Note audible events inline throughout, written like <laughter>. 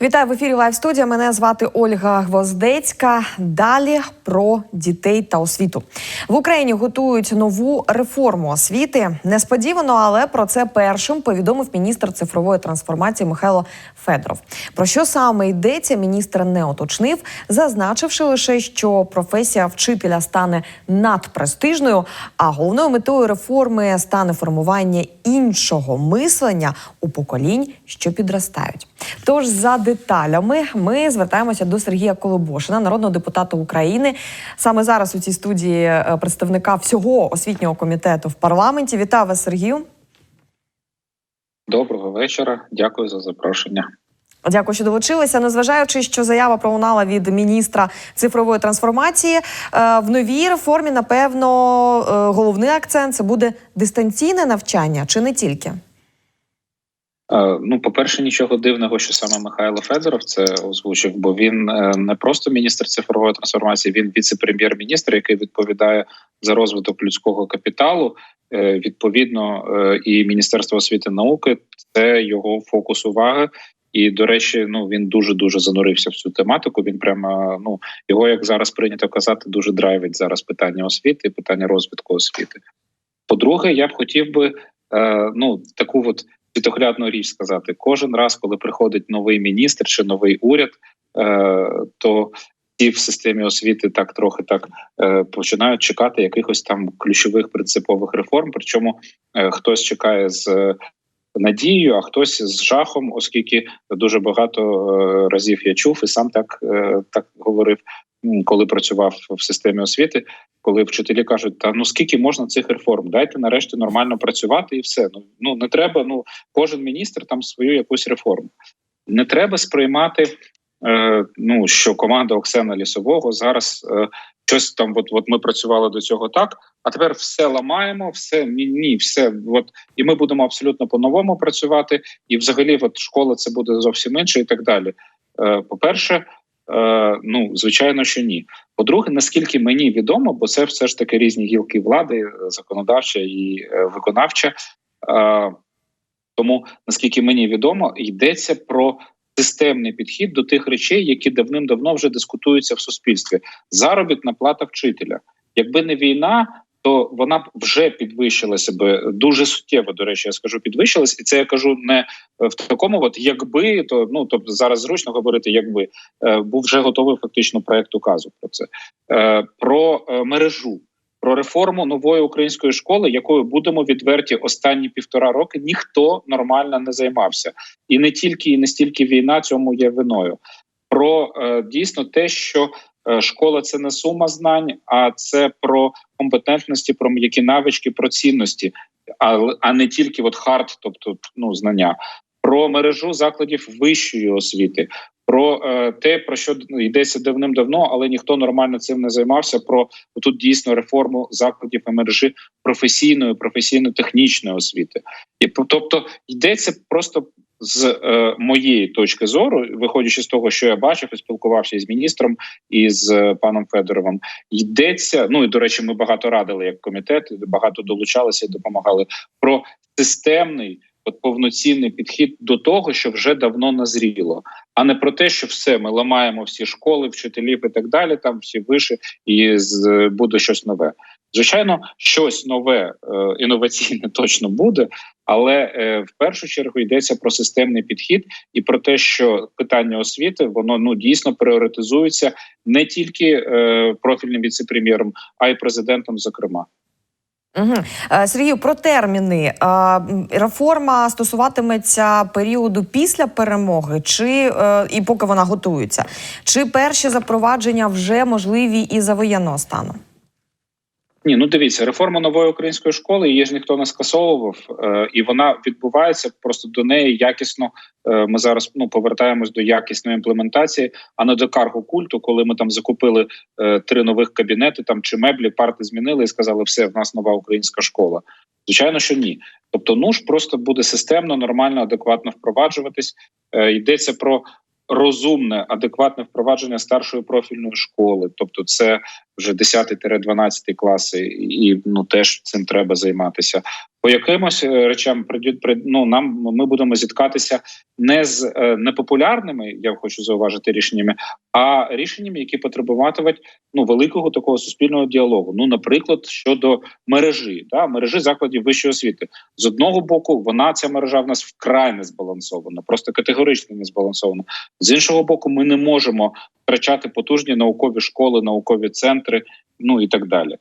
Вітаю в ефірі Лайв студія. Мене звати Ольга Гвоздецька. Далі про дітей та освіту в Україні готують нову реформу освіти. Несподівано, але про це першим повідомив міністр цифрової трансформації Михайло Федоров. Про що саме йдеться, міністр не уточнив, зазначивши лише, що професія вчителя стане надпрестижною, а головною метою реформи стане формування іншого мислення у поколінь, що підростають. Тож за деталями ми звертаємося до Сергія Колобошина, народного депутата України. Саме зараз у цій студії е, представника всього освітнього комітету в парламенті. Вітаю вас, Сергію. Доброго вечора. Дякую за запрошення. Дякую, що долучилися. Незважаючи, що заява пролунала від міністра цифрової трансформації е, в новій реформі, напевно, е, головний акцент це буде дистанційне навчання, чи не тільки? Е, Ну, по-перше, нічого дивного, що саме Михайло Федоров це озвучив, бо він е, не просто міністр цифрової трансформації, він віце-прем'єр-міністр, який відповідає за розвиток людського капіталу. Е, Відповідно, і Міністерство освіти і науки це його фокус уваги. І до речі, ну він дуже дуже занурився в цю тематику. Він прямо ну його, як зараз прийнято казати, дуже драйвить зараз питання освіти, питання розвитку освіти. По-друге, я б хотів би ну таку от світоглядну річ сказати: кожен раз, коли приходить новий міністр чи новий уряд, е, то ті в системі освіти так трохи так е, починають чекати якихось там ключових принципових реформ. Причому е, хтось чекає з надією, а хтось з жахом, оскільки дуже багато разів я чув і сам так, так говорив. Коли працював в системі освіти, коли вчителі кажуть, та ну скільки можна цих реформ, дайте нарешті нормально працювати і все. Ну ну не треба. Ну кожен міністр там свою якусь реформу. Не треба сприймати. Е, ну що команда Оксана Лісового зараз е, щось там. От от ми працювали до цього так, а тепер все ламаємо, все ні, ні, все. От і ми будемо абсолютно по-новому працювати. І, взагалі, от школа це буде зовсім інше, і так далі. Е, по-перше, е, ну звичайно, що ні. По-друге, наскільки мені відомо, бо це все ж таки різні гілки влади, законодавча і е, виконавча. Е, тому наскільки мені відомо, йдеться про системний підхід до тих речей, які давним-давно вже дискутуються в суспільстві. Заробітна плата вчителя. Якби не війна, то вона б вже підвищилася би дуже суттєво. До речі, я скажу, підвищилась, і це я кажу не в такому, от якби то ну тобто зараз зручно говорити, якби е, був вже готовий фактично проект указу про це е, про е, мережу. Про реформу нової української школи, якою будемо відверті останні півтора роки, ніхто нормально не займався, і не тільки і не стільки війна цьому є виною. Про е, дійсно те, що е, школа це не сума знань, а це про компетентності, про м'які навички, про цінності, а, не тільки от хард, тобто ну знання, про мережу закладів вищої освіти. Про е, те, про що йдеться давним-давно, але ніхто нормально цим не займався. Про тут дійсно реформу закладів і мережі професійної, професійно-технічної освіти, і тобто йдеться просто з е, моєї точки зору, виходячи з того, що я бачив і спілкувався із міністром і з е, паном Федоровим, йдеться. Ну і до речі, ми багато радили як комітет, багато долучалися і допомагали про системний. От повноцінний підхід до того, що вже давно назріло, а не про те, що все ми ламаємо всі школи, вчителів і так далі. Там всі виші, і з буде щось нове. Звичайно, щось нове е, інноваційне <laughs> точно буде, але е, в першу чергу йдеться про системний підхід і про те, що питання освіти воно ну дійсно пріоритизується не тільки е, профільним віце-прем'єром, а й президентом, зокрема. Угу. Сергію, про терміни реформа стосуватиметься періоду після перемоги, чи і поки вона готується, чи перші запровадження вже можливі і за воєнного стану? Ні, ну дивіться, реформа нової української школи її ж ніхто не скасовував, е, і вона відбувається просто до неї якісно. Е, ми зараз ну повертаємось до якісної імплементації, а не до карго культу, коли ми там закупили е, три нових кабінети там чи меблі, парти змінили і сказали, все в нас нова українська школа. Звичайно, що ні. Тобто, НУШ просто буде системно, нормально, адекватно впроваджуватись. Йдеться про розумне, адекватне впровадження старшої профільної школи, тобто, це вже 10-12 класи, і ну теж цим треба займатися. По якимось е, речам ну, нам ми будемо зіткатися не з е, непопулярними, я хочу зауважити рішеннями, а рішеннями, які потребуватимуть ну великого такого суспільного діалогу. Ну, наприклад, щодо мережі, да, мережі закладів вищої освіти з одного боку, вона ця мережа в нас вкрай не збалансована, просто категорично не збалансована. З іншого боку, ми не можемо втрачати потужні наукові школи, наукові центри, ну і так далі.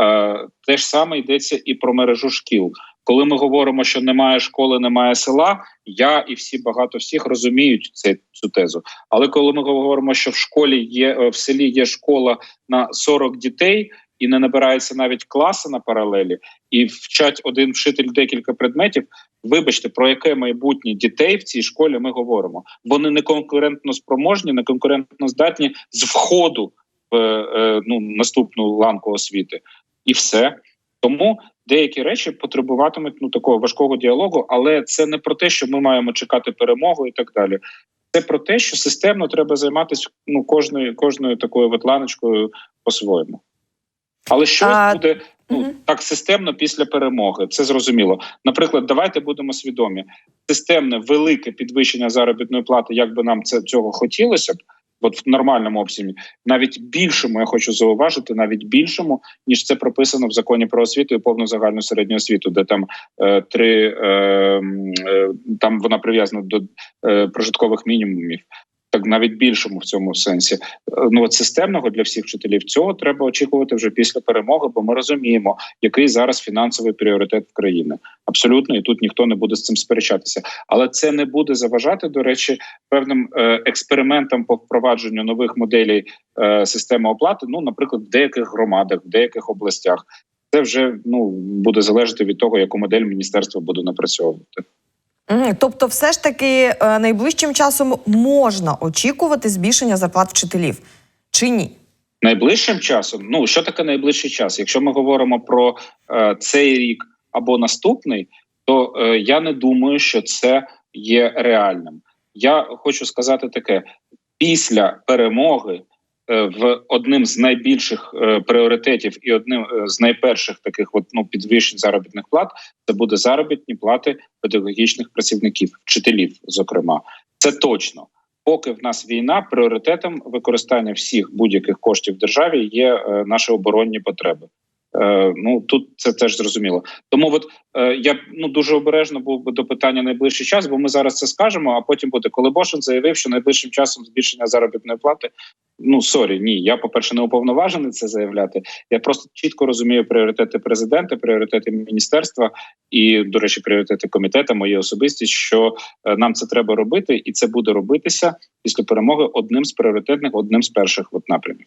Е, те ж саме йдеться і про мережу шкіл. Коли ми говоримо, що немає школи, немає села, я і всі багато всіх розуміють це, цю тезу. Але коли ми говоримо, що в школі є е, в селі є школа на 40 дітей. І не набираються навіть класи на паралелі, і вчать один вчитель декілька предметів. Вибачте, про яке майбутнє дітей в цій школі ми говоримо. Вони не конкурентно спроможні, не конкурентно здатні з входу в е, ну наступну ланку освіти, і все тому деякі речі потребуватимуть ну такого важкого діалогу, але це не про те, що ми маємо чекати перемогу і так далі. Це про те, що системно треба займатися ну кожною кожною такою ветланочкою по-своєму. Але щось А, буде ну мгм. так системно після перемоги. Це зрозуміло. Наприклад, давайте будемо свідомі: системне велике підвищення заробітної плати, як би нам це цього хотілося б. От в нормальному обсязі, навіть більшому, я хочу зауважити, навіть більшому, ніж це прописано в законі про освіту і повну загальну середню освіту, де там е, три е, е, там вона прив'язана до е, прожиткових мінімумів. Так навіть більшому в цьому сенсі. Е, Ну от системного для всіх вчителів цього треба очікувати вже після перемоги, бо ми розуміємо, який зараз фінансовий пріоритет в країні. Абсолютно, і тут ніхто не буде з цим сперечатися. Але це не буде заважати, до речі, певним е, експериментам по впровадженню нових моделей е, системи оплати. Ну, наприклад, в деяких громадах, в деяких областях. Це вже ну буде залежати від того, яку модель міністерство буде напрацьовувати. Тобто, все ж таки е, найближчим часом можна очікувати збільшення зарплат вчителів чи ні? Найближчим часом, ну що таке найближчий час? Якщо ми говоримо про е, цей рік або наступний, то е, я не думаю, що це є реальним. Я хочу сказати таке: після перемоги в одним з найбільших е, пріоритетів і одним е, з найперших таких от, ну, підвищень заробітних плат це буде заробітні плати педагогічних працівників, вчителів, зокрема, це точно. Поки в нас війна, пріоритетом використання всіх будь-яких коштів в державі є е, наші оборонні потреби. Е, ну тут це теж зрозуміло. Тому от е, я ну дуже обережно був би до питання найближчий час, бо ми зараз це скажемо. А потім буде коли Бошин заявив, що найближчим часом збільшення заробітної плати. Ну сорі, ні. Я по перше не уповноважений це заявляти. Я просто чітко розумію пріоритети президента, пріоритети міністерства і, до речі, пріоритети комітету, мої особисті, що е, нам це треба робити, і це буде робитися після перемоги одним з пріоритетних, одним з перших от напрямів.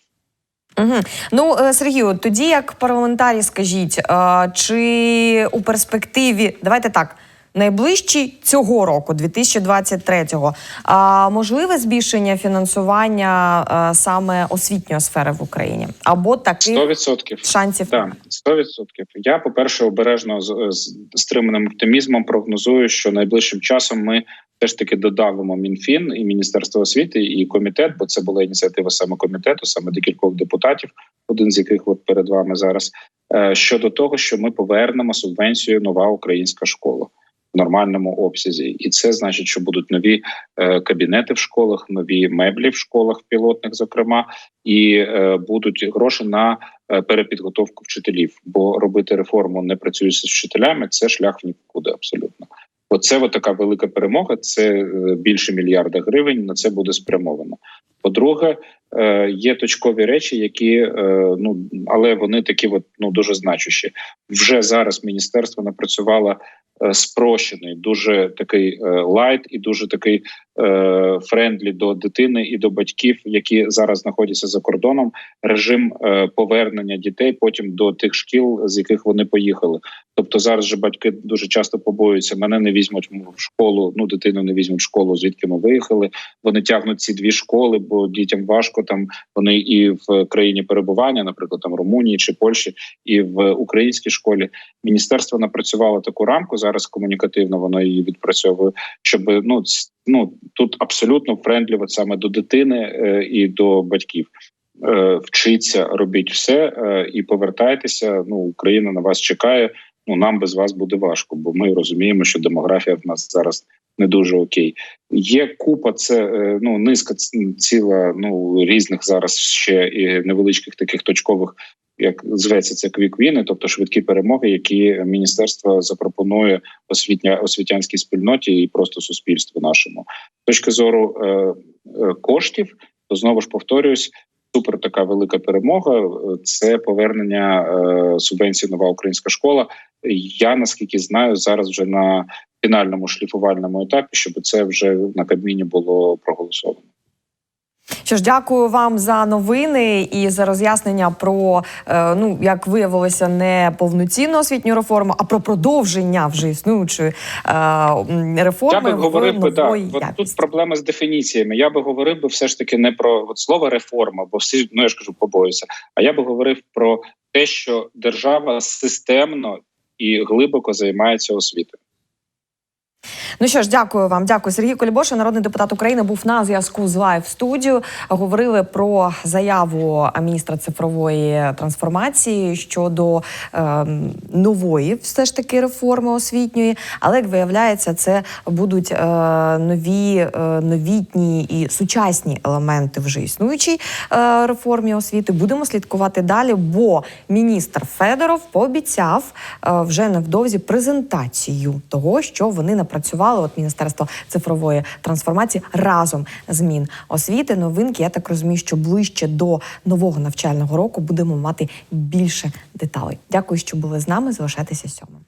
Угу. Ну, е, Сергію, тоді як парламентарі, скажіть, е, чи у перспективі, давайте так, найближчі цього року, 2023-го, а, можливе збільшення фінансування е, саме освітньої сфери в Україні? Або таких 100%. шансів Так, немає? 100%. Я, по-перше, обережно з, з стриманим оптимізмом прогнозую, що найближчим часом ми все ж таки додавимо МінФін і Міністерство освіти і комітет, бо це була ініціатива саме комітету, саме декількох депутатів, один з яких от перед вами зараз. е, Щодо того, що ми повернемо субвенцію нова українська школа в нормальному обсязі, і це значить, що будуть нові е, кабінети в школах, нові меблі в школах, пілотних, зокрема, і е, будуть гроші на е, перепідготовку вчителів. Бо робити реформу не працюючи з вчителями, це шлях в нікуди абсолютно. Оце така велика перемога. Це більше мільярда гривень. На це буде спрямовано. По-друге, є точкові речі, які ну але вони такі, от ну дуже значущі. Вже зараз міністерство напрацювало спрощений, дуже такий е, лайт і дуже такий е, френдлі до дитини і до батьків, які зараз знаходяться за кордоном. Режим е, повернення дітей потім до тих шкіл, з яких вони поїхали. Тобто зараз же батьки дуже часто побоюються. Мене не візьмуть в школу. Ну дитину не візьмуть в школу, звідки ми виїхали. Вони тягнуть ці дві школи, бо дітям важко там. Вони і в країні перебування, наприклад, там Румунії чи Польщі, і в українській школі. Міністерство напрацювало таку рамку. Зараз комунікативно воно її відпрацьовує, щоб ну ну тут абсолютно френдлі саме до дитини е, і до батьків. е, вчіться, робіть все е, і повертайтеся. Ну, Україна на вас чекає. Ну нам без вас буде важко, бо ми розуміємо, що демографія в нас зараз не дуже окей. Є купа, це ну низка ціла ну різних зараз ще і невеличких таких точкових, як зветься це квіквіни, тобто швидкі перемоги, які міністерство запропонує освітня освітянській спільноті і просто суспільству нашому. З точки зору е, е, коштів, то знову ж повторюсь. Супер така велика перемога. е, Це повернення е, субвенції нова українська школа. Я наскільки знаю, зараз вже на фінальному шліфувальному етапі, щоб це вже на Кабміні було проголосовано. Що ж, дякую вам за новини і за роз'яснення про е, ну як виявилося, не повноцінну освітню реформу, а про продовження вже існуючої е, реформи Я би говорив би так. От тут проблема з дефініціями. Я би говорив би все ж таки не про от слово реформа, бо всі ну я ж кажу, побоюся. А я би говорив про те, що держава системно і глибоко займається освітою. Ну що ж, дякую вам. Дякую. Сергій Колібоша, народний депутат України, був на зв'язку з Лайв студію. Говорили про заяву міністра цифрової трансформації щодо е, нової, все ж таки, реформи освітньої. Але як виявляється, це будуть е, нові е, новітні і сучасні елементи вже існуючій е, реформі освіти. Будемо слідкувати далі, бо міністр Федоров пообіцяв е, вже невдовзі презентацію того, що вони напрацювали. От Міністерство цифрової трансформації разом з Міносвіти. Новинки, я так розумію, що ближче до нового навчального року будемо мати більше деталей. Дякую, що були з нами. Залишайтеся сьомим.